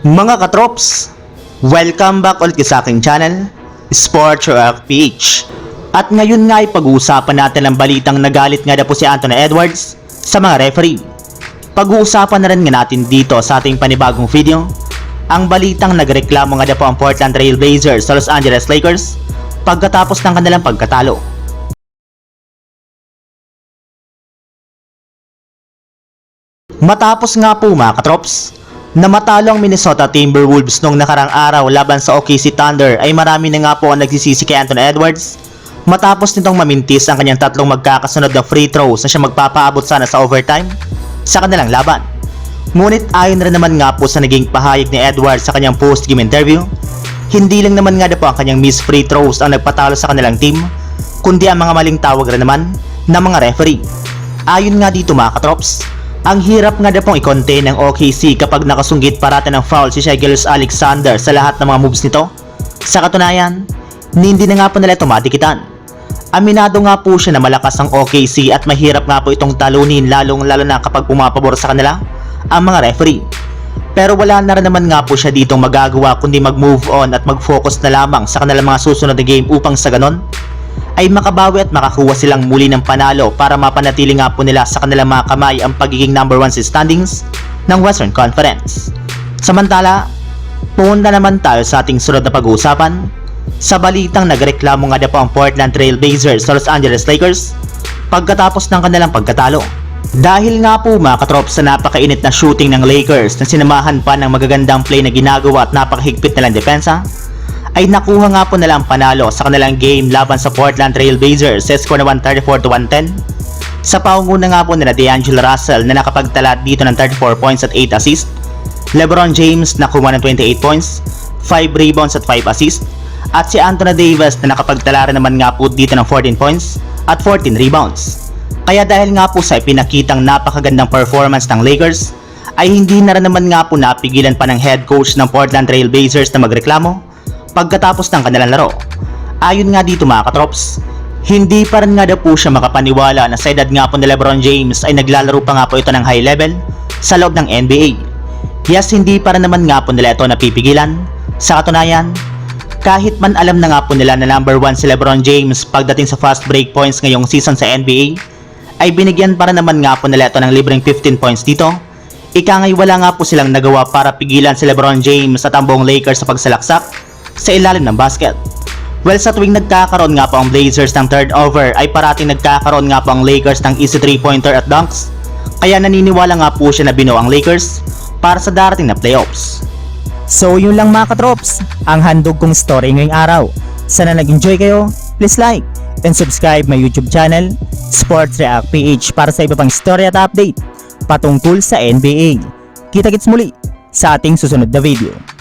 Mga katrops, welcome back ulit sa aking channel, Sports Rock PH. At ngayon nga ay pag-uusapan natin ang balitang nagalit nga na po si Anthony Edwards sa mga referee. Pag-uusapan na rin nga natin dito sa ating panibagong video, ang balitang nagreklamo nga na po ang Portland Trail Blazers sa Los Angeles Lakers pagkatapos ng kanilang pagkatalo. Matapos nga po mga katrops, na matalo ang Minnesota Timberwolves nung nakarang araw laban sa OKC Thunder ay marami na nga po ang nagsisisi kay Anthony Edwards matapos nitong mamintis ang kanyang tatlong magkakasunod na free throws na siya magpapaabot sana sa overtime sa kanilang laban. Ngunit ayon rin naman nga po sa naging pahayag ni Edwards sa kanyang post-game interview, hindi lang naman nga na po ang kanyang miss free throws ang nagpatalo sa kanilang team, kundi ang mga maling tawag rin naman ng mga referee. Ayon nga dito mga katrops, ang hirap nga na pong i-contain ng OKC kapag nakasunggit parate ng foul si Shai Alexander sa lahat ng mga moves nito. Sa katunayan, hindi na nga po nila ito matikitan. Aminado nga po siya na malakas ang OKC at mahirap nga po itong talunin lalong lalo na kapag pumapabor sa kanila ang mga referee. Pero wala na rin naman nga po siya ditong magagawa kundi mag-move on at mag-focus na lamang sa kanilang mga susunod na game upang sa ganon ay makabawi at makakuha silang muli ng panalo para mapanatili nga po nila sa kanilang mga kamay ang pagiging number 1 sa standings ng Western Conference. Samantala, pumunta naman tayo sa ating sunod na pag-uusapan sa balitang nagreklamo nga na po ang Portland Trail Blazers sa Los Angeles Lakers pagkatapos ng kanilang pagkatalo. Dahil nga po mga katrop sa napakainit na shooting ng Lakers na sinamahan pa ng magagandang play na ginagawa at napakahigpit nilang depensa, ay nakuha nga po nila ang panalo sa kanilang game laban sa Portland Trail Blazers sa score na 134 to 110. Sa paunguna nga po nila D'Angelo Russell na nakapagtala dito ng 34 points at 8 assists, LeBron James nakuha ng 28 points, 5 rebounds at 5 assists, at si Anthony Davis na nakapagtala rin naman nga po dito ng 14 points at 14 rebounds. Kaya dahil nga po sa ipinakitang napakagandang performance ng Lakers, ay hindi na rin naman nga po napigilan pa ng head coach ng Portland Trail Blazers na magreklamo pagkatapos ng kanilang laro. Ayon nga dito mga katrops, hindi pa rin nga daw po siya makapaniwala na sa edad nga po ni Lebron James ay naglalaro pa nga po ito ng high level sa loob ng NBA. Yes, hindi pa rin naman nga po nila ito napipigilan. Sa katunayan, kahit man alam na nga po nila na number 1 si Lebron James pagdating sa fast break points ngayong season sa NBA, ay binigyan pa rin naman nga po nila ito ng libreng 15 points dito. Ika ngay wala nga po silang nagawa para pigilan si Lebron James at ang buong Lakers sa pagsalaksak sa ilalim ng basket. Well, sa tuwing nagkakaroon nga po ang Blazers ng third over ay parating nagkakaroon nga po ang Lakers ng easy 3-pointer at dunks. Kaya naniniwala nga po siya na binuo ang Lakers para sa darating na playoffs. So yun lang mga katrops, ang handog kong story ngayong araw. Sana nag-enjoy kayo, please like and subscribe my YouTube channel, Sports React PH para sa iba pang story at update patungkol sa NBA. Kita-kits muli sa ating susunod na video.